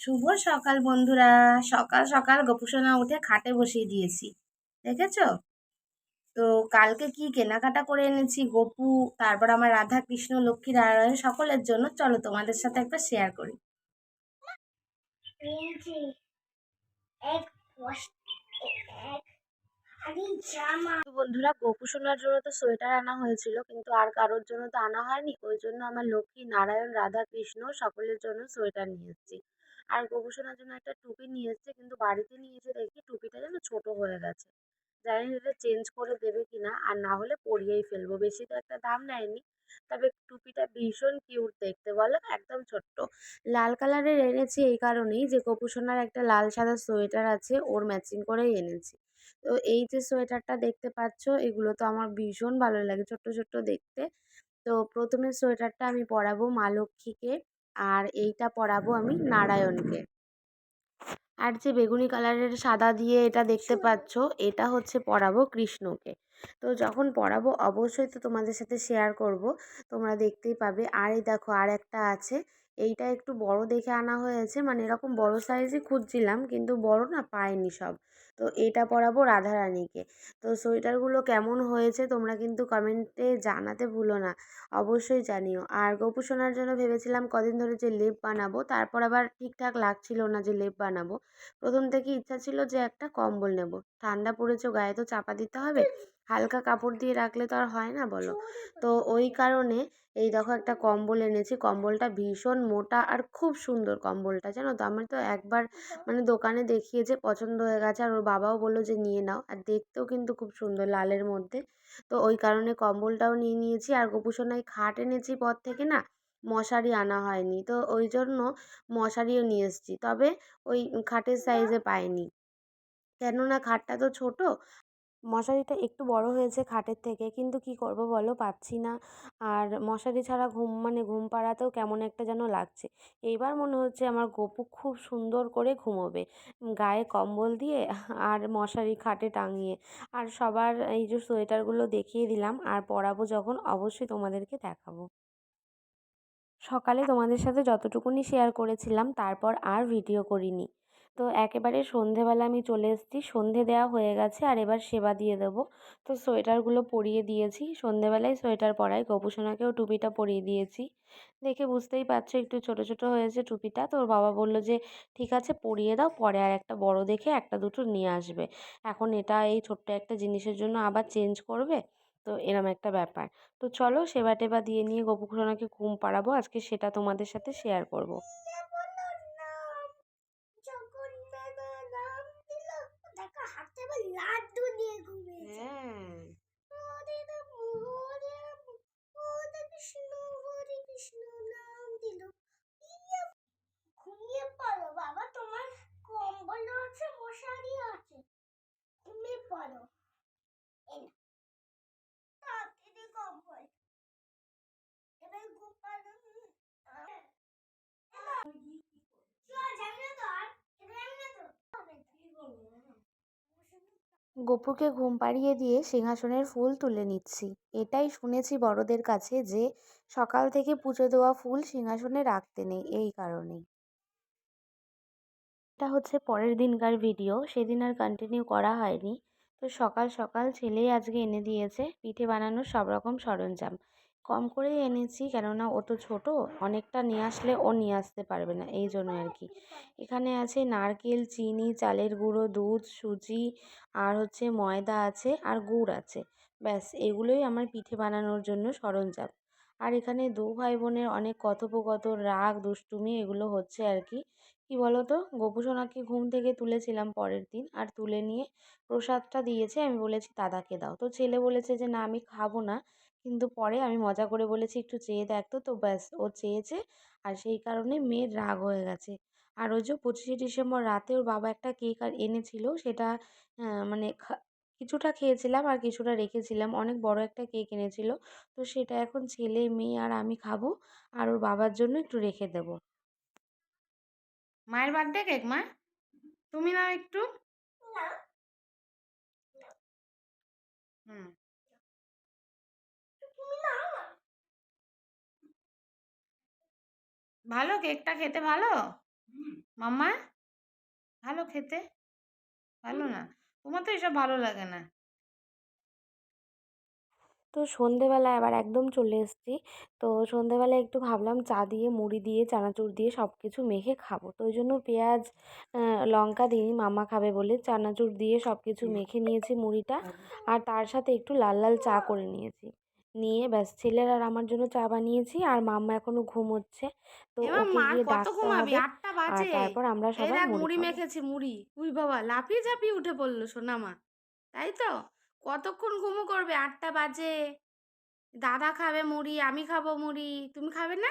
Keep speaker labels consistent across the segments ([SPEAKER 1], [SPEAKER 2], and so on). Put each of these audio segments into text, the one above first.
[SPEAKER 1] শুভ সকাল বন্ধুরা। সকাল সকাল গোপুসোনা উঠে খাটে বসিয়ে দিয়েছি, দেখেছ? তো কালকে কি কেনাকাটা করে এনেছি গপু, তারপর আমার রাধা কৃষ্ণ লক্ষ্মী নারায়ণ সকলের জন্য। চলো তোমাদের সাথে একটা শেয়ার করি। বন্ধুরা গোপু জন্য তো সোয়েটার আনা হয়েছিল, কিন্তু আর কারোর জন্য তো আনা হয়নি। ওই জন্য আমার লক্ষ্মী নারায়ণ রাধা কৃষ্ণ সকলের জন্য সোয়েটার নিয়ে এসেছি। আর সোনার জন্য একটা টুপি নিয়ে এসেছে, কিন্তু বাড়িতে নিয়ে এসে দেখি টুপিটা যেন ছোট হয়ে গেছে। জানি না এটা চেঞ্জ করে দেবে কিনা, আর না হলে পরিয়েই ফেলব। বেশি তো একটা দাম নেয়নি, তবে টুপিটা ভীষণ কিউট দেখতে, বলো? একদম ছোট্ট। লাল কালারের এনেছি এই কারণেই যে গোপু একটা লাল সাদা সোয়েটার আছে, ওর ম্যাচিং করেই এনেছি। তো এই যে সোয়েটারটা দেখতে পাচ্ছ, এগুলো তো আমার ভীষণ ভালো লাগে ছোট্ট ছোট্ট দেখতে। তো প্রথমে সোয়েটারটা আমি পরাবো মা লক্ষ্মীকে। আর এইটা পরাবো আমি নারায়ণকে। আর যে বেগুনি কালারের সাদা দিয়ে এটা দেখতে পাচ্ছ এটা হচ্ছে পরাবো কৃষ্ণকে। তো যখন পরাবো অবশ্যই তো তোমাদের সাথে শেয়ার করব তোমরা দেখতেই পাবে। আর এই দেখো আর একটা আছে এইটা একটু বড় দেখে আনা হয়েছে। মানে এরকম বড় সাইজই খুঁজছিলাম কিন্তু বড় না পাইনি সব। তো এটা পরাবো রাধারানীকে। তো সোয়েটারগুলো কেমন হয়েছে তোমরা কিন্তু কমেন্টে জানাতে ভুলো না। অবশ্যই জানিও। আর গোপু জন্য ভেবেছিলাম কদিন ধরে যে লেপ বানাবো, তারপর আবার ঠিকঠাক লাগছিল না যে লেপ বানাবো। প্রথম থেকে ইচ্ছা ছিল যে একটা কম্বল নেব। ঠান্ডা পড়েছে, গায়ে তো চাপা দিতে হবে। হালকা কাপড় দিয়ে রাখলে তো আর হয় না বলো? তো ওই কারণে এই দেখো একটা কম্বল এনেছি। কম্বলটা ভীষণ মোটা আর খুব সুন্দর কম্বলটা জানো তো? আমার তো একবার মানে দোকানে দেখিয়েছে পছন্দ হয়ে গেছে আর ওর বাবাও বলল যে নিয়ে নাও আর দেখতেও কিন্তু খুব সুন্দর লালের মধ্যে। তো ওই কারণে কম্বলটাও নিয়ে নিয়েছি আর গোপুসোনায় খাট এনেছি পর থেকে না মশারি আনা হয়নি। তো ওই জন্য মশারিও নিয়ে এসেছি। তবে ওই খাটের সাইজে পাইনি। কেননা খাটটা তো ছোটো মশারিটা একটু বড় হয়েছে খাটের থেকে, কিন্তু কি করব বলো? পাচ্ছি না। আর মশারি ছাড়া ঘুম মানে ঘুম পাড়াতেও কেমন একটা যেন লাগছে। এইবার মনে হচ্ছে আমার গপু খুব সুন্দর করে ঘুমোবে। গায়ে কম্বল দিয়ে আর মশারি খাটে টাঙিয়ে। আর সবার এই যে সোয়েটারগুলো দেখিয়ে দিলাম, আর পরাবো যখন অবশ্যই তোমাদেরকে দেখাবো। সকালে তোমাদের সাথে যতটুকুনি শেয়ার করেছিলাম, তারপর আর ভিডিও করিনি। তো একেবারে সন্ধেবেলা আমি চলে এসেছি। সন্ধে দেওয়া হয়ে গেছে আর এবার সেবা দিয়ে দেবো। তো সোয়েটারগুলো পরিয়ে দিয়েছি। সন্ধেবেলায় সোয়েটার পরাই। গোপুসোনাকেও টুপিটা পরিয়ে দিয়েছি। দেখে বুঝতেই পারছ একটু ছোট ছোট হয়েছে টুপিটা। তো ওর বাবা বলল যে, ঠিক আছে, পরিয়ে দাও। পরে আর একটা বড় দেখে একটা দুটো নিয়ে আসবে। এখন এটা এই ছোট্ট একটা জিনিসের জন্য আবার চেঞ্জ করবে? তো এরম একটা ব্যাপার। তো চলো সেবা টেবা দিয়ে নিয়ে গোপুসোনাকে ঘুম পাড়াবো। আজকে সেটা তোমাদের সাথে শেয়ার করব
[SPEAKER 2] লাড্ডু নিয়ে ঘুমিয়েছে
[SPEAKER 1] হ্যাঁ
[SPEAKER 2] হরে রাম হরে রাম হরে কৃষ্ণ হরে কৃষ্ণ নাম দিল ইয়ে, ঘুমিয়ে পড়ো বাবা তোমার কম্বল আছে মশারি আছে ঘুমিয়ে পড়ো এই নাও। তাড়াতাড়ি কম্বল এবার ঘুম পাড়ো যাবি না তো আর এবার যাবি না তো কি করব
[SPEAKER 1] গপুকে ঘুম পাড়িয়ে দিয়ে সিংহাসনের ফুল তুলে নিচ্ছি। এটাই শুনেছি বড়দের কাছে যে, সকাল থেকে পুজো দেওয়া ফুল সিংহাসনে রাখতে নেই, এই কারণেই। এটা হচ্ছে পরের দিনকার ভিডিও, সেদিন আর কন্টিনিউ করা হয়নি। তো সকাল সকাল ছেলেই আজকে এনে দিয়েছে, পিঠে বানানোর সব রকম সরঞ্জাম। কম করেই এনেছি। কেননা ও তো ছোটো, অনেকটা নিয়ে আসলে ও নিয়ে আসতে পারবে না, এই জন্য আর কি এখানে আছে নারকেল, চিনি, চালের গুঁড়ো, দুধ, সুজি আর হচ্ছে ময়দা আছে আর গুড় আছে। ব্যাস, এগুলোই আমার পিঠে বানানোর জন্য সরঞ্জাম। আর এখানে দু ভাই বোনের অনেক কথোপকথন, রাগ, দুষ্টুমি এগুলো হচ্ছে আর কি কী বলো তো গোপু সোনাকে ঘুম থেকে তুলেছিলাম পরের দিন আর তুলে নিয়ে প্রসাদটা দিয়েছে, আমি বলেছি, দাদাকে দাও। তো ছেলে বলেছে যে, না, আমি খাব না। কিন্তু পরে আমি মজা করে বলেছি একটু চেয়ে দেখ তো। তো ব্যাস ও চেয়েছে। আর সেই কারণে মেয়ের রাগ হয়ে গেছে। আর ওই যে পঁচিশে ডিসেম্বর রাতে ওর বাবা একটা কেক আর এনেছিল সেটা মানে কিছুটা খেয়েছিলাম আর কিছুটা রেখেছিলাম। অনেক বড় একটা কেক এনেছিল। তো সেটা এখন ছেলে মেয়ে আর আমি খাব আর ওর বাবার জন্য একটু রেখে দেবো। মায়ের বার্থডে কেক মা? তুমি নাও একটু। হুম
[SPEAKER 2] তুমি নাও না
[SPEAKER 1] ভালো? কেকটা খেতে ভালো?
[SPEAKER 3] মাম্মা? ভালো খেতে? ভালো না। তোমার তো এসব ভালো লাগে না।
[SPEAKER 1] তো সন্ধেবেলা এবার একদম চলে এসেছি। তো সন্ধেবেলায় একটু ভাবলাম চা দিয়ে মুড়ি দিয়ে চানাচুর দিয়ে সব কিছু মেখে খাব। তো ওই জন্য পেঁয়াজ লঙ্কা দিই মামা খাবে বলে চানাচুর দিয়ে সব কিছু মেখে নিয়েছি মুড়িটা। আর তার সাথে একটু লাল লাল চা করে নিয়েছি। নিয়ে ব্যাস ছেলের আর আমার জন্য চা বানিয়েছি আর মাম্মা এখনও ঘুমোচ্ছে। তো ওকে গিয়ে ডাকতে হবে। আর
[SPEAKER 3] বাজে।
[SPEAKER 1] তারপর আমরা সবাই মুড়ি
[SPEAKER 3] মেখেছি মুড়ি। উই বাবা লাফিয়ে ঝাঁপিয়ে উঠে পড়ল সোনামা তাই তো? কতক্ষণ ঘুমো করবে? আটটা বাজে। দাদা খাবে মুড়ি আমি খাব মুড়ি। তুমি খাবে না?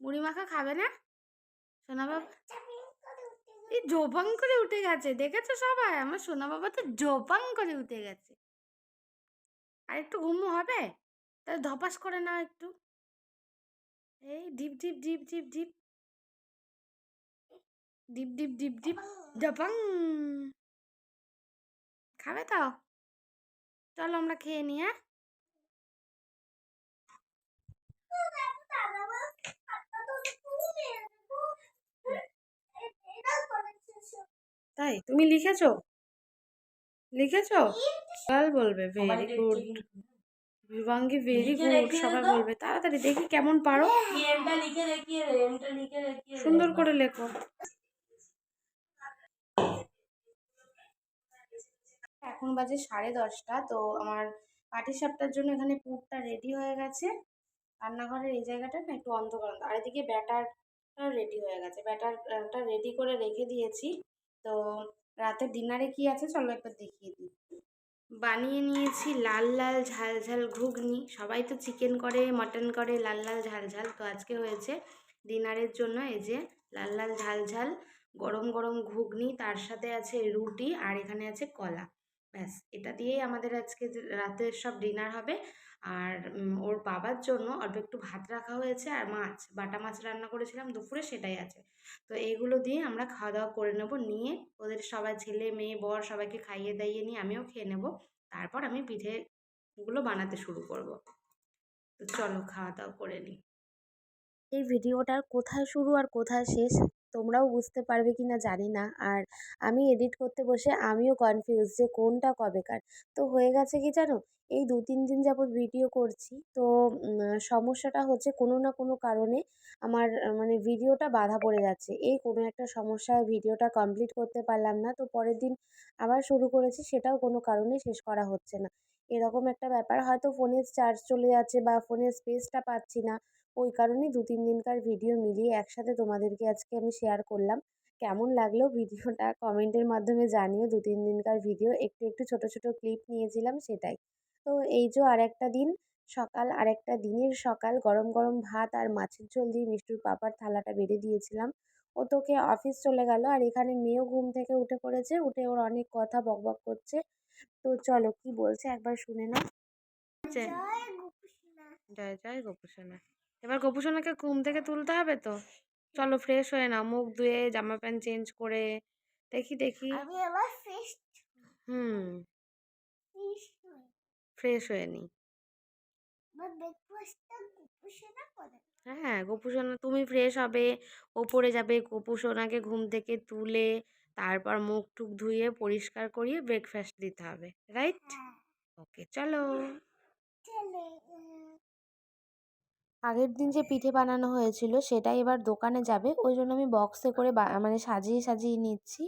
[SPEAKER 3] মুড়ি মাখা খাবে না? সোনা বাবা এই জোপাং করে উঠে গেছে। দেখেছ সবাই? আমার সোনা বাবা তো জোপাং করে উঠে গেছে। আর একটু ঘুমো হবে? ধপাস করে নাও একটু। এই ডিপ ডিপ ডিপ ডিপ ডিপ ডিপ ডিপ ডিপ ডিপ জপাং খাবে তো? চলো আমরা খেয়ে নিই হ্যাঁ? তাই তুমি লিখেছো? লিখেছো? কাল বলবে ভেরি গুড বিবাঙ্গি ভেরি গুড সবাই বলবে তাড়াতাড়ি দেখি কেমন পারো। সুন্দর করে লেখো। এখন বাজে সাড়ে দশটা তো আমার পাটি সাপটার জন্য এখানে পুরটা রেডি হয়ে গেছে। রান্নাঘরের এই জায়গাটা না একটু অন্ধকার অন্ধকার। আর এদিকে ব্যাটারটা রেডি হয়ে গেছে। ব্যাটারটা রেডি করে রেখে দিয়েছি। তো রাতে ডিনারে কি আছে? চলো একবার দেখিয়ে দিই। বানিয়ে নিয়েছি লাল লাল ঝাল ঝাল ঘুগনি। সবাই তো চিকেন করে মটন করে, লাল লাল ঝাল ঝাল। তো আজকে হয়েছে ডিনারের জন্য এই যে লাল লাল ঝাল ঝাল, গরম গরম ঘুগনি, তার সাথে আছে রুটি আর এখানে আছে কলা। ব্যাস, এটা দিয়েই আমাদের আজকে রাতের সব ডিনার হবে। আর ওর বাবার জন্য অল্প একটু ভাত রাখা হয়েছে আর মাছ। বাটা মাছ রান্না করেছিলাম, দুপুরে সেটাই আছে। তো এইগুলো দিয়ে আমরা খাওয়া দাওয়া করে নেব, নিয়ে ওদের সবাই ছেলে, মেয়ে, বর সবাইকে খাইয়ে দাইয়ে নিয়ে আমিও খেয়ে নেব। তারপর আমি পিঠেগুলো বানাতে শুরু করব। তো চলো খাওয়া দাওয়া করে নিই।
[SPEAKER 1] এই ভিডিওটার কোথায় শুরু আর কোথায় শেষ? তোমরাও বুঝতে পারবে কি না জানি না। আর আমি এডিট করতে বসে আমিও কনফিউজ যে কোনটা কবেকার। তো হয়ে গেছে কি জানো? এই দু তিন দিন যাবৎ ভিডিও করছি। তো সমস্যাটা হচ্ছে কোনো না কোনো কারণে আমার মানে ভিডিওটা বাধা পড়ে যাচ্ছে। এই কোনো একটা সমস্যায় ভিডিওটা কমপ্লিট করতে পারলাম না। তো পরের দিন আবার শুরু করেছি, সেটাও কোনো কারণে শেষ করা হচ্ছে না। এরকম একটা ব্যাপার। হয়তো ফোনের চার্জ চলে যাচ্ছে বা ফোনের স্পেসটা পাচ্ছি না। ওই কারণেই দু তিন দিনকার ভিডিও মিলিয়ে একসাথে তোমাদেরকে আজকে আমি শেয়ার করলাম। কেমন লাগল ভিডিওটা কমেন্টের মাধ্যমে জানিও। দু তিন দিনকার ভিডিও একটু একটু ছোট ছোট ক্লিপ নিয়েছিলাম সেটাই। তো এই যে আরেকটা দিন সকাল আরেকটা দিনের সকাল গরম গরম ভাত আর মাছের ঝোল দিয়ে মিষ্টির পাপার থালাটা বেড়ে দিয়েছিলাম। ও তোকে অফিস চলে গেল আর এখানে মেয়েও ঘুম থেকে উঠে পড়েছে উঠে ওর অনেক কথা বকবক করছে। তো চলো কি বলছে একবার শুনে নাও।
[SPEAKER 3] আছে?
[SPEAKER 2] জয়
[SPEAKER 3] জয় জয় গোপুসোনা। এবার গোপুসোনাকে ঘুম থেকে তুলতে হবে তো? চলো ফ্রেশ হয়ে নাও মুখ ধুয়ে জামা প্যান্ট চেঞ্জ করে দেখি দেখি। হুম।
[SPEAKER 2] ফ্রেশ
[SPEAKER 3] হয়ে নি।
[SPEAKER 2] করে।
[SPEAKER 3] হ্যাঁ গোপুসোনা তুমি ফ্রেশ হবে ওপরে যাবে গোপুসোনাকে ঘুম থেকে তুলে তারপর মুখ টুক ধুয়ে পরিষ্কার করিয়ে ব্রেকফাস্ট দিতে হবে রাইট
[SPEAKER 2] হ্যাঁ।
[SPEAKER 3] ওকে চলো।
[SPEAKER 1] আগের দিন যে পিঠে বানানো হয়েছিল সেটা এবার দোকানে যাবে। ওই জন্য আমি বক্সে করে মানে সাজিয়ে সাজিয়ে নিচ্ছি।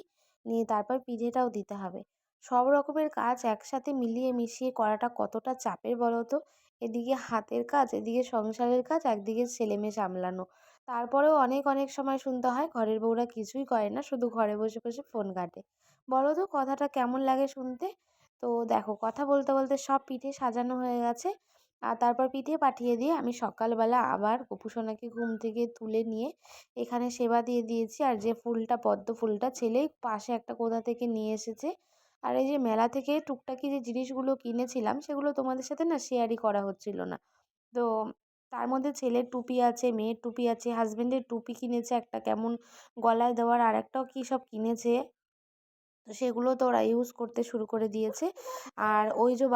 [SPEAKER 1] নিয়ে তারপর পিঠেটাও দিতে হবে। সব রকমের কাজ একসাথে মিলিয়ে মিশিয়ে করাটা কতটা চাপের বলো তো এদিকে হাতের কাজ, এদিকে সংসারের কাজ, একদিকে ছেলেমেয়ে সামলানো। তারপরেও অনেক অনেক সময় শুনতে হয়, ঘরের বউরা কিছুই করে না, শুধু ঘরে বসে বসে ফোন ঘাঁটে। বলো তো কথাটা কেমন লাগে শুনতে? তো দেখো, কথা বলতে বলতে সব পিঠে সাজানো হয়ে গেছে। আর তারপর পিঠে পাঠিয়ে দিয়ে আমি সকালবেলা আবার গোপুসোনাকে ঘুম থেকে তুলে নিয়ে এখানে সেবা দিয়ে দিয়েছি। আর যে ফুলটা, পদ্ম ফুলটা ছেলে পাশে একটা কোথা থেকে নিয়ে এসেছে। আর এই যে মেলা থেকে টুকটাকি যে জিনিসগুলো কিনেছিলাম, সেগুলো তোমাদের সাথে না শেয়ারই করা হচ্ছিল না। তো তার মধ্যে ছেলের টুপি আছে, মেয়ের টুপি আছে হাজবেন্ডের টুপি কিনেছে একটা, কেমন গলায় দেওয়ার আর একটাও কী সব কিনেছে? তো সেগুলো তো ওরা ইউজ করতে শুরু করে দিয়েছে। আর ওই যে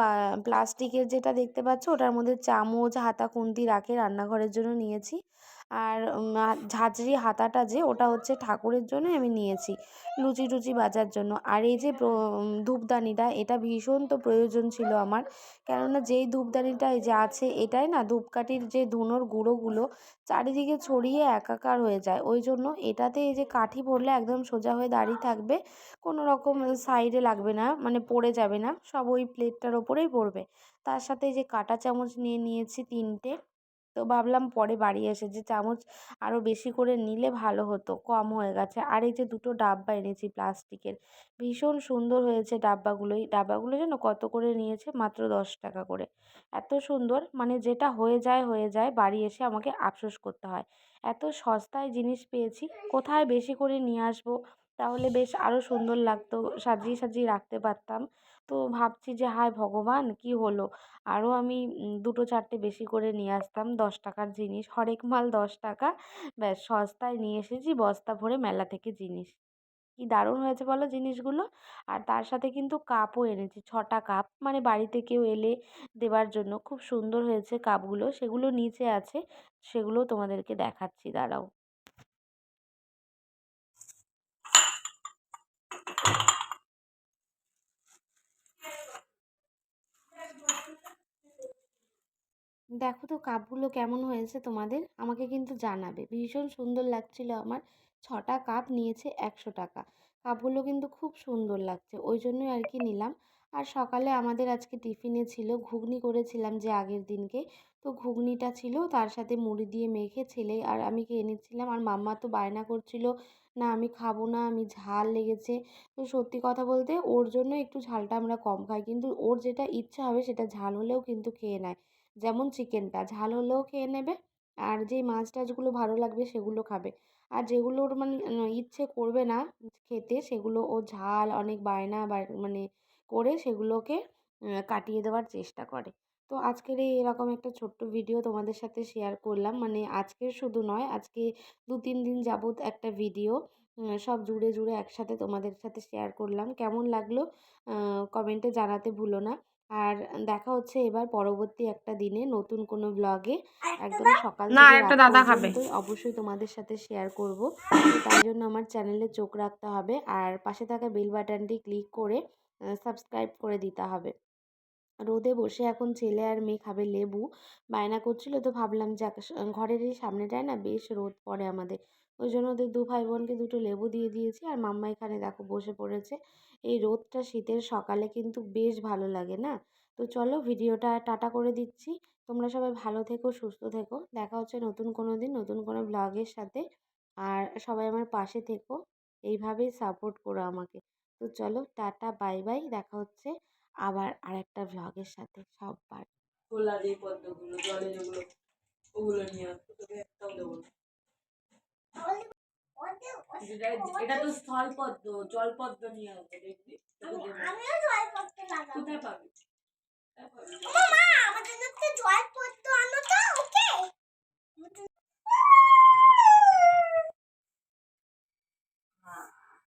[SPEAKER 1] প্লাস্টিকের যেটা দেখতে পাচ্ছ, ওটার মধ্যে চামচ, হাতা, খুন্তি রাখে রান্নাঘরের জন্য নিয়েছি। আর ঝাঁঝরি হাতাটা যে, ওটা হচ্ছে ঠাকুরের জন্য আমি নিয়েছি, লুচি টুচি বাজার জন্য। আর এই যে ধূপদানিটা, এটা ভীষণ তো প্রয়োজন ছিল আমার। কেননা যেই ধূপদানিটা যে আছে, এটাই না ধূপকাঠির যে ধুনোর গুঁড়োগুলো, চারিদিকে ছড়িয়ে একাকার হয়ে যায়। ওই জন্য এটাতে এই যে কাঠি পড়লে একদম সোজা হয়ে দাঁড়িয়ে থাকবে, কোনো রকম সাইডে লাগবে না মানে পড়ে যাবে না, সব ওই প্লেটটার ওপরেই পড়বে। তার সাথে এই যে কাঁটা চামচ নিয়ে নিয়েছি তিনটে। তো ভাবলাম পরে বাড়ি এসে যে চামচ আরও বেশি করে নিলে ভালো হতো, কম হয়ে গেছে। আর এই যে দুটো ডাব্বা এনেছি প্লাস্টিকের, ভীষণ সুন্দর হয়েছে ডাব্বাগুলোই। ডাব্বাগুলো যেন কত করে নিয়েছে? মাত্র দশ টাকা করে। এত সুন্দর মানে যেটা হয়ে যায় হয়ে যায়, বাড়ি এসে আমাকে আফসোস করতে হয়। এত সস্তায় জিনিস পেয়েছি, কোথায় বেশি করে নিয়ে আসব? তাহলে বেশ আরও সুন্দর লাগতো, সাজিয়ে সাজিয়ে রাখতে পারতাম। তো ভাবছি যে, হায় ভগবান, কী হলো? আরও আমি দুটো চারটে বেশি করে নিয়ে আসতাম, দশ টাকার জিনিস, হরেক মাল দশ টাকা। ব্যাস, সস্তায় নিয়ে এসেছি, বস্তা ভরে মেলা থেকে জিনিস। কি দারুণ হয়েছে বলো জিনিসগুলো। আর তার সাথে কিন্তু কাপও এনেছি, ছটা কাপ। মানে বাড়িতে কেউ এলে দেওয়ার জন্য, খুব সুন্দর হয়েছে কাপগুলো। সেগুলো নিচে আছে, সেগুলো তোমাদেরকে দেখাচ্ছি, দাঁড়াও। দেখো তো কাপগুলো কেমন হয়েছে তোমাদের? আমাকে কিন্তু জানাবে। ভীষণ সুন্দর লাগছিল আমার। ছটা কাপ নিয়েছে একশো টাকা। কাপগুলো কিন্তু খুব সুন্দর লাগছে। ওই জন্যই আর কি নিলাম। আর সকালে আমাদের আজকে টিফিনে ছিল, ঘুগনি করেছিলাম যে আগের দিনকে। তো ঘুগনিটা ছিল, তার সাথে মুড়ি দিয়ে মেখে ছেলে আর আমি খেয়ে নিচ্ছিলাম। আর মাম্মা তো বায়না করছিল, না, আমি খাব না, আমি ঝাল লেগেছে। তো সত্যি কথা বলতে ওর জন্য একটু ঝালটা আমরা কম খাই। কিন্তু ওর যেটা ইচ্ছা হবে সেটা ঝাল হলেও কিন্তু খেয়ে নেয়। যেমন চিকেনটা ঝাল হলেও খেয়ে নেবে। আর যেই মাছ টাছগুলো ভালো লাগবে সেগুলো খাবে। আর যেগুলো ওর মানে ইচ্ছে করবে না খেতে, সেগুলো ও ঝাল অনেক বায়না বা মানে করে সেগুলোকে কাটিয়ে দেওয়ার চেষ্টা করে। তো আজকের এই এরকম একটা ছোট্ট ভিডিও তোমাদের সাথে শেয়ার করলাম। মানে আজকের শুধু নয়, আজকে দু, তিন দিন যাবত একটা ভিডিও সব জুড়ে জুড়ে একসাথে তোমাদের সাথে শেয়ার করলাম। কেমন লাগল? কমেন্টে জানাতে ভুলো না। আর দেখা হচ্ছে এবার পরবর্তী একটা দিনে নতুন কোনো ব্লগে একদম সকাল
[SPEAKER 4] না,
[SPEAKER 1] থেকে
[SPEAKER 4] দাদা খাবে।
[SPEAKER 1] অবশ্যই তোমাদের সাথে শেয়ার করব। তার জন্য আমার চ্যানেলে চোখ রাখতে হবে আর পাশে থাকা বেল বাটনটি ক্লিক করে সাবস্ক্রাইব করে দিতে হবে। রোদে বসে এখন ছেলে আর মেয়ে খাবে লেবু। বায়না করছিল তো ভাবলাম, যাক ঘরের এই সামনেটায় না বেশ রোদ পড়ে আমাদের। ওই জন্য ওদের দু ভাই বোনকে দুটো লেবু দিয়ে দিয়েছি আর মাম্মা এখানে দেখো বসে পড়েছে। এই রোদটা শীতের সকালে কিন্তু বেশ ভালো লাগে না? তো চলো ভিডিওটা টাটা করে দিচ্ছি। তোমরা সবাই ভালো থেকো, সুস্থ থেকো। দেখা হচ্ছে নতুন কোনো দিন, নতুন কোনো ব্লগের সাথে। আর সবাই আমার পাশে থেকো। এইভাবেই সাপোর্ট করো আমাকে। তো চলো, টাটা বাই বাই দেখা হচ্ছে আবার আরেকটা ভ্লগের সাথে সববার।
[SPEAKER 3] খোলা দিয়ে পদ্মগুলো জলে যেগুলো ওগুলো নিয়ে এটা তো স্থল পদ্ম জল পদ্ম নিয়ে দেখবি? কোথায় পাবি? মা আমাদের
[SPEAKER 5] পদ্ম আনো তো ওকে?